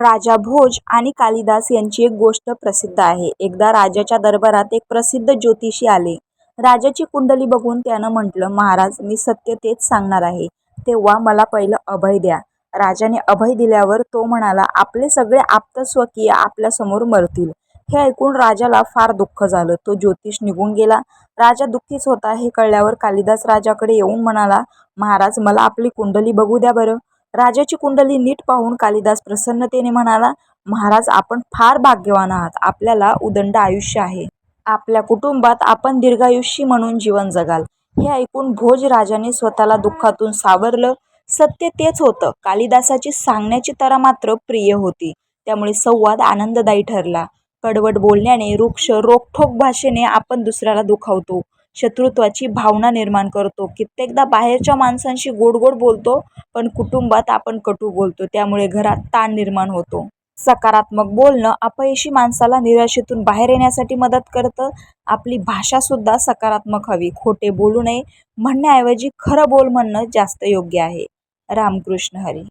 राजा भोज आणि कालिदास यांची एक गोष्ट प्रसिद्ध आहे. एकदा राजाच्या दरबारात एक प्रसिद्ध ज्योतिषी आले. राजाची कुंडली बघून त्यानं म्हटलं महाराज मी सत्य तेच सांगणार आहे. तेव्हा मला पहिलं अभय द्या. राजाने अभय दिल्यावर तो म्हणाला आपले सगळे आप्तस्वकीय आपल्यासमोर मरतील. हे ऐकून राजाला फार दुःख झालं. तो ज्योतिष निघून गेला. राजा दुःखीच होता. हे कळल्यावर कालिदास राजाकडे येऊन म्हणाला महाराज मला आपली कुंडली बघू द्या बरं. राजाची कुंडली नीट पाहून कालिदास प्रसन्नतेने म्हणाला महाराज आपण फार भाग्यवान आहात. आपल्याला उदंड आयुष्य आहे. आपल्या कुटुंबात आपण दीर्घायुषी म्हणून जीवन जगाल. हे ऐकून भोज राजाने स्वतःला दुःखातून सावरलं. सत्य तेच होतं. कालिदासाची सांगण्याची तरा मात्र प्रिय होती. त्यामुळे संवाद आनंददायी ठरला. कडवट बोलण्याने वृक्ष रोखठोक भाषेने आपण दुसऱ्याला दुखावतो. शत्रुत्वाची भावना निर्माण करतो. कित्येकदा बाहेरच्या माणसांशी गोड गोड बोलतो पण कुटुंबात आपण कटू बोलतो. त्यामुळे घरात ताण निर्माण होतो. सकारात्मक बोलणं अपयशी माणसाला निराशेतून बाहेर येण्यासाठी मदत करतं. आपली भाषासुद्धा सकारात्मक हवी. खोटे बोलू नये. म्हणण्याऐवजी खरं बोल म्हणणं जास्त योग्य आहे. रामकृष्ण हरी.